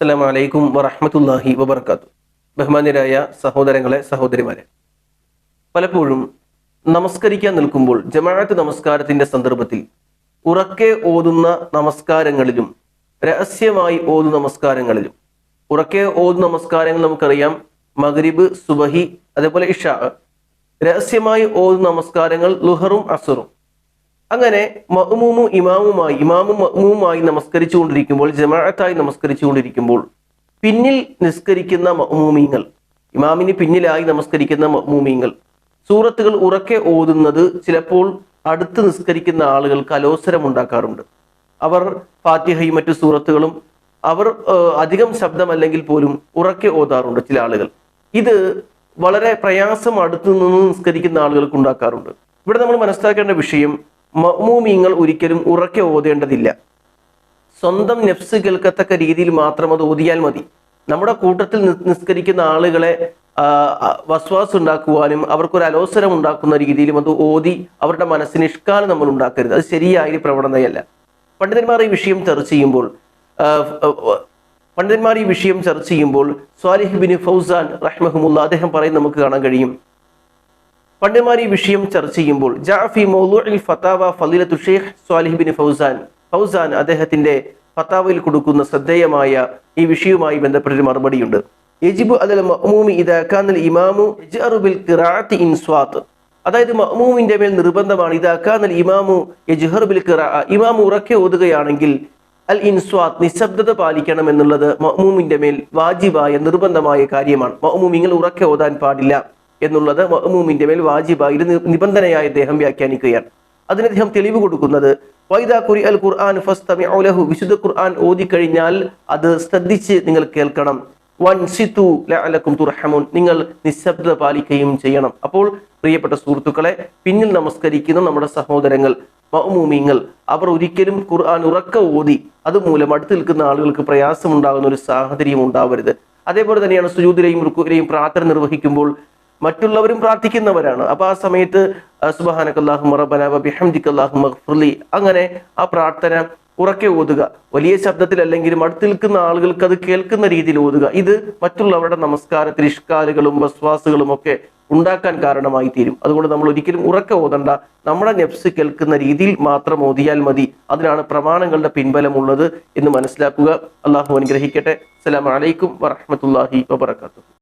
അസ്സലാമു വലൈക്കും വറഹ്മത്തുള്ളാഹി വബർക്കാത്തു ബഹുമാന്യരായ സഹോദരങ്ങളെ സഹോദരിമാരെ പലപ്പോഴും നമസ്കരിക്കാൻ നിൽക്കുമ്പോൾ ജമാഅത്ത് നമസ്കാരത്തിന്റെ സന്ദർഭത്തിൽ ഉറക്കെ ഓതുന്ന നമസ്കാരങ്ങളിലും രഹസ്യമായി ഓതു നമസ്കാരങ്ങളിലും ഉറക്കെ ഓതു നമസ്കാരങ്ങൾ നമുക്കറിയാം. മഗ്രിബ് സുബഹി അതേപോലെ ഇഷ രഹസ്യമായി ഓതു നമസ്കാരങ്ങൾ ലുഹറും അസുറും. അങ്ങനെ മഹ്മൂമും ഇമാമുമായി ഇമാമും മഅ്മൂമുമായി നമസ്കരിച്ചുകൊണ്ടിരിക്കുമ്പോൾ ജമാഅത്തായി നമസ്കരിച്ചുകൊണ്ടിരിക്കുമ്പോൾ പിന്നിൽ നിസ്കരിക്കുന്ന മഹ്മൂമിങ്ങൾ ഇമാമിന് പിന്നിലായി നമസ്കരിക്കുന്ന മഹ്മൂമിങ്ങൾ സൂറത്തുകൾ ഉറക്കെ ഓതുന്നത് ചിലപ്പോൾ അടുത്ത് നിസ്കരിക്കുന്ന ആളുകൾക്ക് അലോസരം ഉണ്ടാക്കാറുണ്ട് അവർ ഫാത്തിഹയും മറ്റു സൂറത്തുകളും അവർ അധികം ശബ്ദമല്ലെങ്കിൽ പോലും ഉറക്കെ ഓതാറുണ്ട് ചില ആളുകൾ. ഇത് വളരെ പ്രയാസം അടുത്തു നിന്ന് നിസ്കരിക്കുന്ന ആളുകൾക്ക് ഉണ്ടാക്കാറുണ്ട്. ഇവിടെ നമ്മൾ മനസ്സിലാക്കേണ്ട വിഷയം മഅ്മൂമീങ്ങൾ ഒരിക്കലും ഉറക്കെ ഓതേണ്ടതില്ല. സ്വന്തം നെഫ്സ് കേൾക്കത്തക്ക രീതിയിൽ മാത്രം അത് ഓതിയാൽ മതി. നമ്മുടെ കൂട്ടത്തിൽ നിസ്കരിക്കുന്ന ആളുകളെ വസ്വാസ് ഉണ്ടാക്കുവാനും അവർക്കൊരു അലോസരം ഉണ്ടാക്കുന്ന രീതിയിലും അത് ഓതി അവരുടെ മനസ്സിന് ഇഷ്കാലം നമ്മൾ ഉണ്ടാക്കരുത്. അത് ശരിയായ പ്രവണതയല്ല. പണ്ഡിതന്മാർ ഈ വിഷയം ചർച്ച ചെയ്യുമ്പോൾ പണ്ഡിതന്മാർ ഈ വിഷയം ചർച്ച ചെയ്യുമ്പോൾ സ്വാലിഹ് ബിൻ ഫൗസാൻ റഹ്മഹമുല്ല അദ്ദേഹം പറയും നമുക്ക് കാണാൻ കഴിയും. പണ്ഡിതന്മാർ ഈ വിഷയം ചർച്ച ചെയ്യുമ്പോൾ ജാഫി മൗലൂഇൽ ഫത്താവ ഫലീലത്തു Sheikh Saleh bin Fawzan Fawzan അദ്ദേഹത്തിന്റെ ഫത്താവയിൽ കൊടുക്കുന്ന ശ്രദ്ധേയമായ ഈ വിഷയവുമായി ബന്ധപ്പെട്ടൊരു മറുപടിയുണ്ട്. യജിബു അലൽ മഹ്മൂമി ഇദാ കാനൽ ഇമാമു ബിൽ ഇൻ സ്വാത്ത്. അതായത് മഹ്മൂമിന്റെ മേൽ നിർബന്ധമാണ് ഇദാ കാനൽ ഇമാമു യജ്ഹറു ബിൽ ഇമാമു ഉറക്കെ ഓതുകയാണെങ്കിൽ അൽ ഇൻസ്വാത്ത് നിശബ്ദത പാലിക്കണം എന്നുള്ളത് മഹ്മൂമിന്റെ മേൽ വാജിബായ നിർബന്ധമായ കാര്യമാണ്. മഅ്മൂമിങ്ങൾ ഉറക്കെ ഓതാൻ പാടില്ല. എന്നുള്ളത് മഹ്മൂമിന്റെ മേൽ വാജിബായി നിബന്ധനയായി അദ്ദേഹം വ്യാഖ്യാനിക്കുകയാണ്. അതിന് അദ്ദേഹം തെളിവ് കൊടുക്കുന്നത് വൈദാ കുരി അൽ ഖുർആൻ ഫസ്തമിഉ ലഹു. വിശുദ്ധ ഖുർആൻ ഓതി കഴിഞ്ഞാൽ അത് ശ്രദ്ധിച്ച് നിങ്ങൾ കേൾക്കണം. വൻസിത്തു ലഅലക്കും തുർഹമൂൻ. നിങ്ങൾ നിശബ്ദത പാലിക്കുകയും ചെയ്യണം. അപ്പോൾ പ്രിയപ്പെട്ട സുഹൃത്തുക്കളെ പിന്നിൽ നമസ്കരിക്കുന്ന നമ്മുടെ സഹോദരങ്ങൾ മഅ്മൂമിങ്ങൾ അവർ ഒരിക്കലും ഖുർആൻ ഉറക്ക ഓതി അതുമൂലം അടുത്ത് നിൽക്കുന്ന ആളുകൾക്ക് പ്രയാസമുണ്ടാകുന്ന ഒരു സാഹചര്യം ഉണ്ടാവരുത്. അതേപോലെ തന്നെയാണ് സുജൂദിലെയും റുക്കുവിലെയും പ്രാർത്ഥന നിർവഹിക്കുമ്പോൾ മറ്റുള്ളവരും പ്രാർത്ഥിക്കുന്നവരാണ്. അപ്പൊ ആ സമയത്ത് സുബഹാനക്കല്ലാഹു അങ്ങനെ ആ പ്രാർത്ഥന ഉറക്കെ ഓതുക. വലിയ ശബ്ദത്തിൽ അല്ലെങ്കിൽ അടുത്ത് നിൽക്കുന്ന ആളുകൾക്ക് അത് കേൾക്കുന്ന രീതിയിൽ ഓതുക. ഇത് മറ്റുള്ളവരുടെ നമസ്കാരത്തിൽ ഇഷ്കാലുകളും വസ്വാസുകളും ഒക്കെ ഉണ്ടാക്കാൻ കാരണമായി തീരും. അതുകൊണ്ട് നമ്മൾ ഒരിക്കലും ഉറക്കെ ഓതണ്ട. നമ്മുടെ നെഫ്സ് കേൾക്കുന്ന രീതിയിൽ മാത്രം ഓതിയാൽ മതി. അതിനാണ് പ്രമാണങ്ങളുടെ പിൻബലമുള്ളത് എന്ന് മനസ്സിലാക്കുക. അള്ളാഹു അനുഗ്രഹിക്കട്ടെ. അസ്സലാമു അലൈക്കും വറഹ്മത്തുള്ളാഹി വബറകാതുഹു.